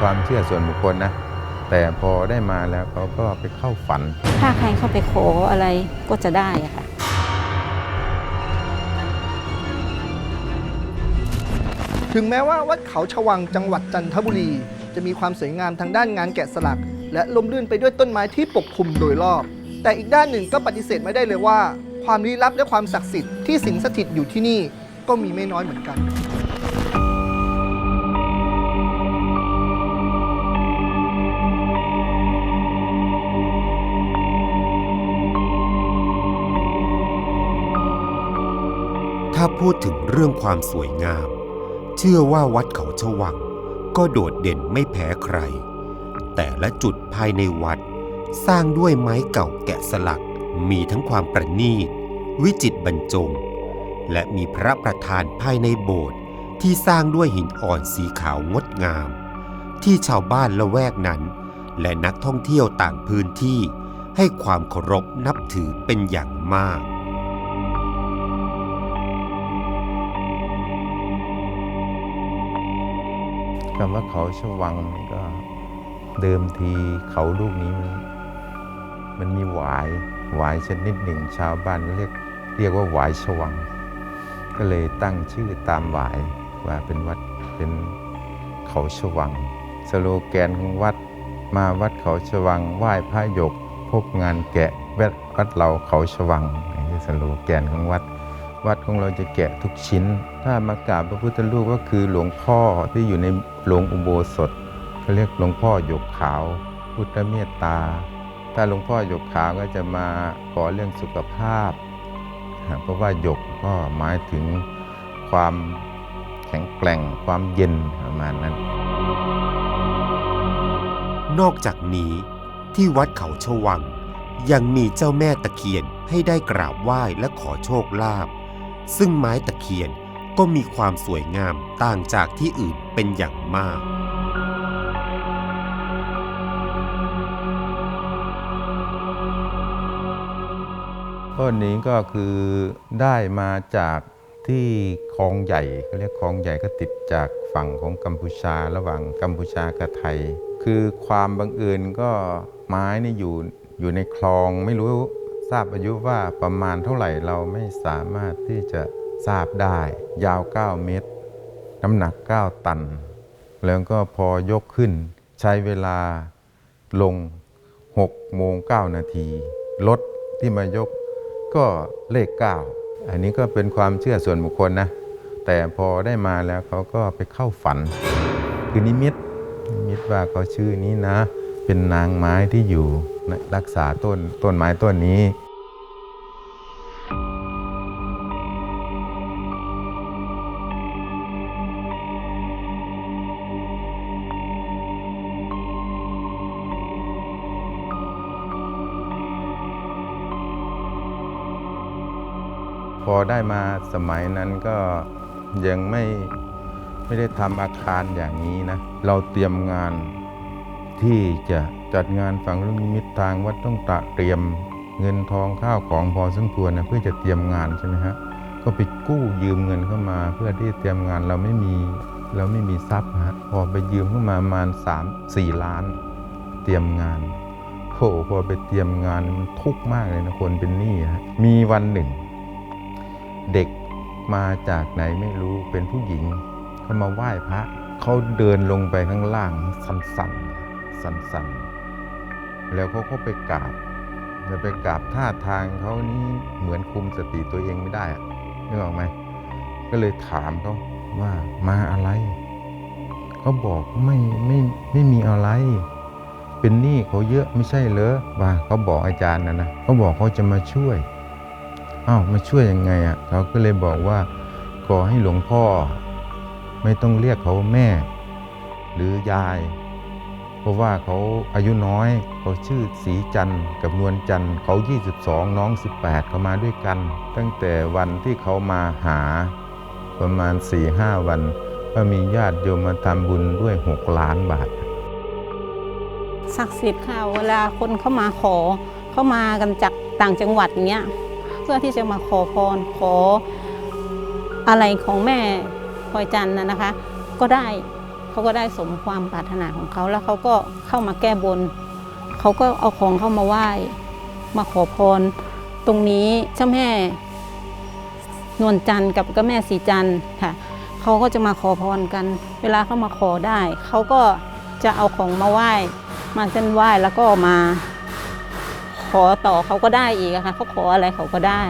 ความเชื่อส่วนบุคคลนะ แต่พอได้มาแล้วเขาก็ไปเข้าฝัน ถ้าใครเข้าไปขออะไรก็จะได้อะค่ะ ถึงแม้ว่าวัดเขาชวังจังหวัดจันทบุรี จะมีความสวยงามทางด้านงานแกะสลัก และลมลื่นไปด้วยต้นไม้ที่ปกคลุมโดยรอบ แต่อีกด้านหนึ่งก็ปฏิเสธไม่ได้เลยว่า ความลี้ลับและความศักดิ์สิทธิ์ที่สิงสถิตอยู่ที่นี่ก็มีไม่น้อยเหมือนกัน พูดถึงเรื่องความสวยงาม เชื่อว่าวัดเขาชวัง ก็โดดเด่นไม่แพ้ใคร แต่ละจุดภายในวัด สร้างด้วยไม้เก่าแกะสลักมีทั้งความประณีต วิจิตรบรรจง และมีพระประธานภายในโบสถ์ที่สร้างด้วยหินอ่อนสีขาวงดงาม ที่ชาวบ้านละแวกนั้น และนักท่องเที่ยวต่างพื้นที่ให้ความเคารพนับถือเป็นอย่างมาก คำว่าเขาชวังมันก็เดิมทีเขาลูกนี้มันมันมีหวายหวายชนิดหนึ่งชาวบ้านเรียกเรียกว่าหวายชวัง ก็เลยตั้งชื่อตามหวายว่าเป็นวัดเป็นเขาชวัง สโลแกนของวัดมาวัดเขาชวังไหว้พระหยกพบงานแกะวดวัดเราเขาชวังนี่คือสโลแกนของวัด วัดของเราจะแกะทุกชิ้น ถ้ามากราบพระพุทธรูปก็คือหลวงพ่อที่อยู่ใน โรงอุโบสถเขาเรียกหลวงพ่อหยกขาว พุทธเมตตา ถ้าหลวงพ่อหยกขาวก็จะมาขอเรื่องสุขภาพ เพราะว่าหยกก็หมายถึงความแข็งแกร่งความเย็นประมาณนั้น นอกจากนี้ที่วัดเขาชวัง ยังมีเจ้าแม่ตะเคียนให้ได้กราบไหว้และขอโชคลาภซึ่งไม้ตะเคียน ก็มีความสวยงามต่างจากที่อื่นเป็นอย่างมาก ต้นนี้ก็คือได้มาจากที่คลองใหญ่เขาเรียกคลองใหญ่ก็ติดจากฝั่งของกัมพูชาระหว่างกัมพูชากับไทย คือความบังเอิญก็ไม้นี่อยู่อยู่ในคลองไม่รู้ทราบอายุว่าประมาณเท่าไหร่เราไม่สามารถที่จะ ทราบได้ ยาว 9 เมตร น้ำหนัก 9 ตัน แล้วก็พอยกขึ้น ใช้เวลาลง6โมง9นาที รถที่มายกก็เลข 9 อันนี้ก็เป็นความเชื่อส่วนบุคคลนะ แต่พอได้มาแล้วเขาก็ไปเข้าฝัน คือนิมิตนิมิตว่าเขาชื่อนี้นะ เป็นนางไม้ที่อยู่รักษาต้นต้นไม้ต้นนี้ พอได้มาสมัยนั้นก็ยังไม่ไม่ได้ทำอาคารอย่างนี้นะ เราเตรียมงานที่จะจัดงานฝังลูกนิมิตทางวัดต้องตะเตรียมเงินทองข้าวของพอสมควรนะเพื่อจะเตรียมงานใช่ไหมฮะก็ไปกู้ยืมเงินเข้ามา เพื่อที่เตรียมงานเราไม่มีเราไม่มีทรัพย์ฮะพอไปยืมเข้ามาประมาณ3 4 ล้าน เตรียมงานโหพอไปเตรียมงานมันทุกข์มากเลยนะคนเป็นหนี้ฮะมีวันหนึ่ง เด็กมาจากไหนไม่รู้เป็นผู้หญิงเขามาไหว้พระเขาเดินลงไปข้างล่างสันสันสันสันๆแล้วเขาก็ไปกราบจะไปกราบท่าทางเขานี่เหมือนคุมสติตัวเองไม่ได้อะนึกออกไหมก็เลยถามเขาว่ามาอะไรเขาบอกไม่ไม่ไม่มีอะไร เป็นหนี้เขาเยอะไม่ใช่เหรอว่าเขาบอกอาจารย์นะนะเขาบอกเขาจะมาช่วย อ้าวมาช่วยยังไงอะเขาก็เลยบอกว่าขอให้หลวงพ่อ ไม่ต้องเรียกเขาแม่ หรือยาย เพราะว่าเขาอายุน้อยเขาชื่อสีจันทร์กับนวลจันทร์เขา 22 น้อง 18เขามาด้วยกัน ตั้งแต่วันที่เขามาหาประมาณ 4-5 วัน ก็มีญาติโยมมาทำบุญด้วย 6 ล้านบาทศักดิ์สิทธิ์ค่ะเวลาคนเข้ามาขอเข้ามากันจากต่างจังหวัดเงี้ย เพื่อที่จะมาขอพรขออะไรของแม่พลอยจันทร์นะนะคะ ก็ได้เขาก็ได้สมความปรารถนาของเขาแล้วเขาก็เข้ามาแก้บนเขาก็เอาของเข้ามาไหว้มาขอพร ตรงนี้เจ้าแม่นวลจันทร์กับเจ้าแม่สีจันทร์ค่ะเขาก็จะมาขอพรกัน เวลาเขามาขอได้เขาก็จะเอาของมาไหว้ มาเส้นไหว้แล้วก็มา อต่อเขาก็ได้อีกค่ะเขาขออะไรเขาก็ได้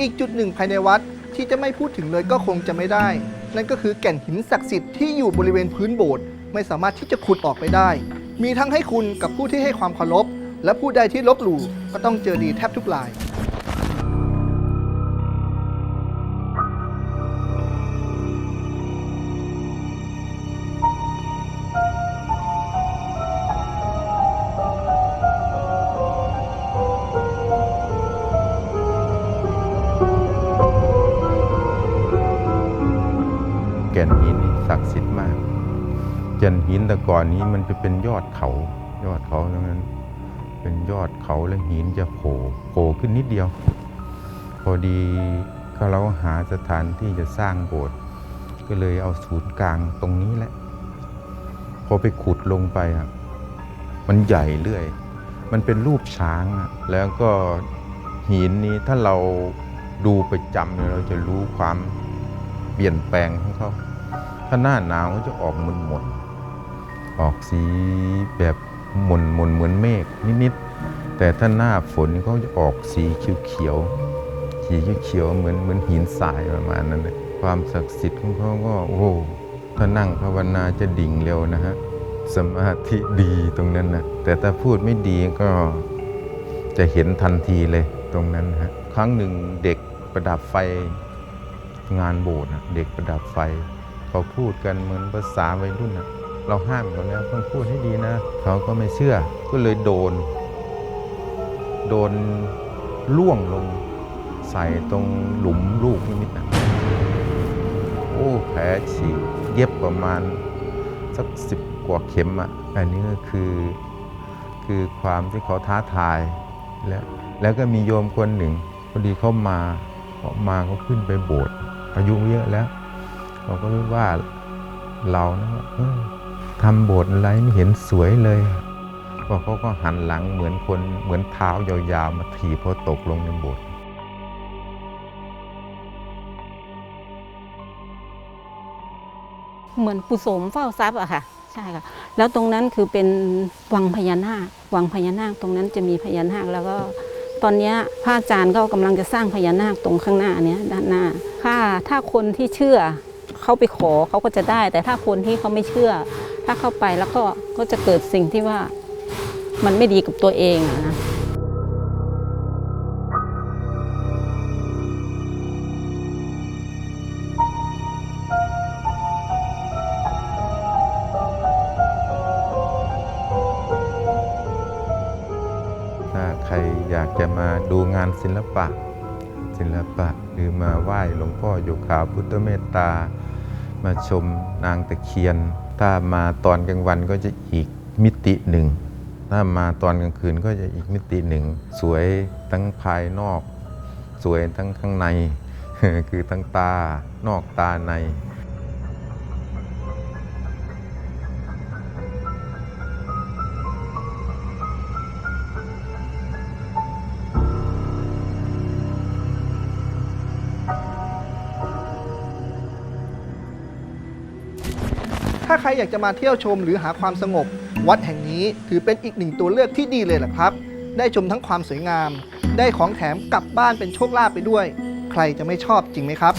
อีกจุดหนึ่งภายในวัดที่จะไม่พูดถึงเลยก็คงจะไม่ได้ นั่นก็คือแก่นหินศักดิ์สิทธิ์ที่อยู่บริเวณพื้นโบสถ์ไม่สามารถที่จะขุดออกไปได้ มีทั้งให้คุณกับผู้ที่ให้ความเคารพ และผู้ใดที่ลบหลู่ก็ต้องเจอดีแทบทุกราย แก่นหินนี่ศักดิ์สิทธิ์มาก แก่นหินแต่ก่อนนี้มันจะเป็นยอดเขา ยอดเขาตรงนั้น เป็นยอดเขาแล้วหินจะโผล่โผล่ขึ้นนิดเดียว พอดีก็เราหาสถานที่จะสร้างโบสถ์ก็เลยเอาศูนย์กลางตรงนี้แหละ พอไปขุดลงไปอะมันใหญ่เรื่อย มันเป็นรูปช้างอะแล้วก็หินนี้ถ้าเราดูประจำเนี่ยเราจะรู้ความเปลี่ยนแปลงของเขาถ้าหน้าหนาวก็จะออกม่นหม่นๆออกสีแบบ หม่นหม่นเหมือนเมฆนิดๆแต่ถ้าหน้าฝนเขาจะออกสีเขียวๆสีเขียวๆเหมือนเหมือนหินทรายประมาณนั้นเลยความศักดิ์สิทธิ์ของเขาก็โอ้ถ้านั่งภาวนาจะดิ่งเร็วนะฮะสมาธิดีตรงนั้นนะแต่ถ้าพูดไม่ดีก็จะเห็นทันทีเลยตรงนั้นฮะครั้งหนึ่งเด็กประดับไฟงานโบสถ์เด็กประดับไฟ เขาพูดกันเหมือนภาษาวัยรุ่นนะ เราห้ามเขาแล้วต้องพูดให้ดีนะ เขาก็ไม่เชื่อ ก็เลยโดน โดนล่วงลง ใส่ตรงหลุมลูกนิมิตนะโอ้แผลฉีกเย็บประมาณสักสิบกว่าเข็มอะ อันนี้ก็คือคือความที่เขาท้าทายแล้วแล้วก็มีโยมคนหนึ่งพอดีเขามาเขามาเขาขึ้นไปโบสถ์อายุเยอะแล้วเขาก็รู้ว่าเรานะว่าเออ ทำโบสถ์อะไรไม่เห็นสวยเลยพอเขาก็หันหลังเหมือนคนเหมือนเท้ายาวๆมาถีบเขาตกลงในโบสถ์เหมือนปุโสมเฝ้าทรัพย์อะค่ะ ใช่ค่ะ แล้วตรงนั้นคือเป็นวังพญานาควังพญานาคตรงนั้นจะมีพญานาคแล้วก็ ตอนนี้พระอาจารย์ก็กำลังจะสร้างพญานาคตรงข้างหน้าเนี้ยด้านหน้าถ้าถ้าคนที่เชื่อเขาไปขอเขาก็จะได้ แต่ถ้าคนที่เขาไม่เชื่อ ถ้าเข้าไปแล้วก็ก็จะเกิดสิ่งที่ว่ามันไม่ดีกับตัวเองอะนะถ้าใครอยากจะมาดูงานศิลปะ ศิลปะหรือมาไหว้หลวงพ่ออยู่ขาวพุทธเมตตา มาชมนางตะเคียน ถ้ามาตอนกลางวันก็จะอีกมิติหนึ่ง ถ้ามาตอนกลางคืนก็จะอีกมิติหนึ่ง สวยทั้งภายนอก สวยทั้งข้างใน คือทั้งตานอกตาใน ถ้าใครอยากจะมาเที่ยวชมหรือหาความสงบ วัดแห่งนี้ถือเป็นอีกหนึ่งตัวเลือกที่ดีเลยแหละครับ ได้ชมทั้งความสวยงาม ได้ของแถมกลับบ้านเป็นโชคลาภไปด้วย ใครจะไม่ชอบจริงไหมครับ